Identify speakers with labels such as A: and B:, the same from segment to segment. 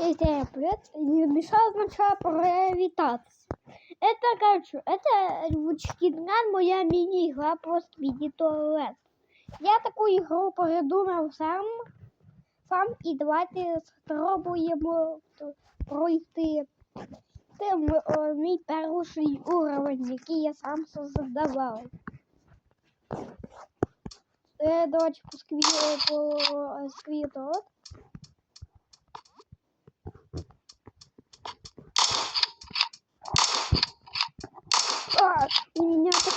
A: И всем привет! Не мешало сначала привитаться. Это, короче, это Вучкинган, моя мини-игра про спиди туалет. Я таку ігру придумав сам, сам і давайте спробуємо т- пройти. Це м- о, мій перший уровень, який я сам создавав. Е, давайте по скві... по сквіту.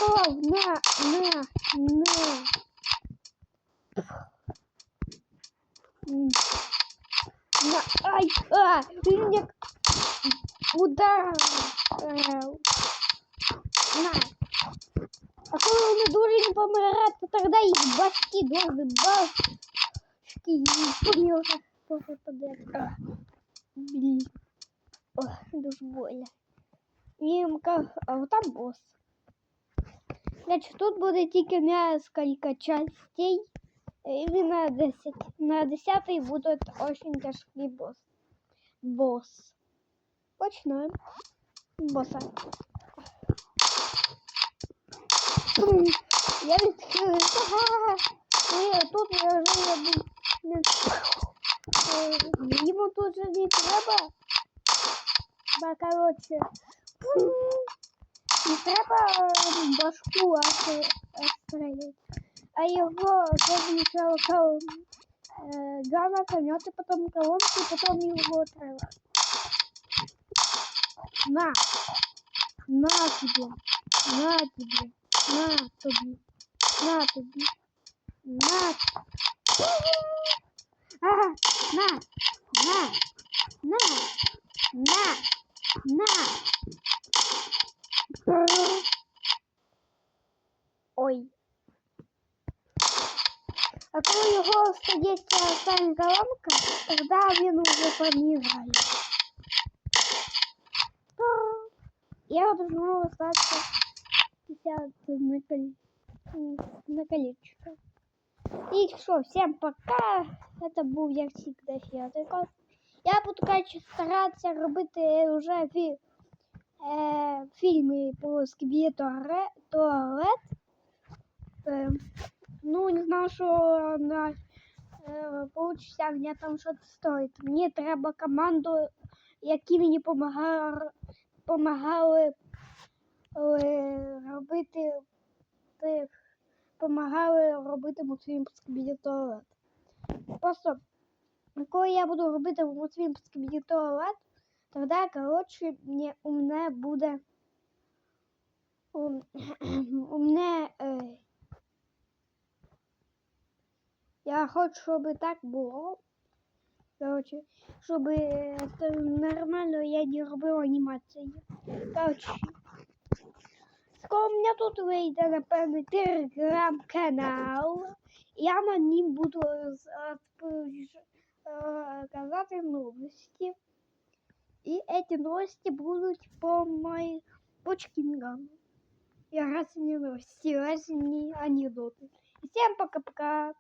A: Атаковал. На, на, на. На, ай, а, ты меня удар. Э, На. А вони дуже не помирати, то тогда їх башки дуже башки не понял, как подряд. Блин. Ой, дуже больно. Імка, а вот там босс. Значит, тут буде тільки несколько частей. Именно 10. На 10 будет очень тяжкий босс. Босс. Починаем. Босса. М, Я відкрився. Ага. Ні, тут я вже я був. Не... Е, Йому тут же не треба. Ба, короче. Не треба башку аж стрелять. А его сначала кол... э, гранатомет, и потом колонки, и потом его треба. На! На тебе! На тебе! На тебе! На тебе! На! На! На! На! На! На! Ой. А коли його стається остання колонка, тоді він вже помирає. Та. Я должна остаться 50 на, кол... на колечко. И что, всем пока. Это был, я всегда Федоров. Я буду, короче, стараться робити уже фі... е, фільми по скібі туалет. Е, ну, не знаю, що на е, получиться мені там щось стоїть. Мені треба команду, які мені помагали, помагали е, робити помагали робити мультфільм туалет. Просто коли я буду робити мультфільм туалет, тоді, коротше, у мене буде у, я хочу, щоб так було. Короче, щоб е, то нормально я не робив анімації. Короче, скоро у мене тут вийде, напевно, телеграм-канал. Я на ним буду з- розповіж- е, казати новості. И эти новости будут по моей почкингам. Я раз не новости, раз не анекдоты. И всем пока-пока.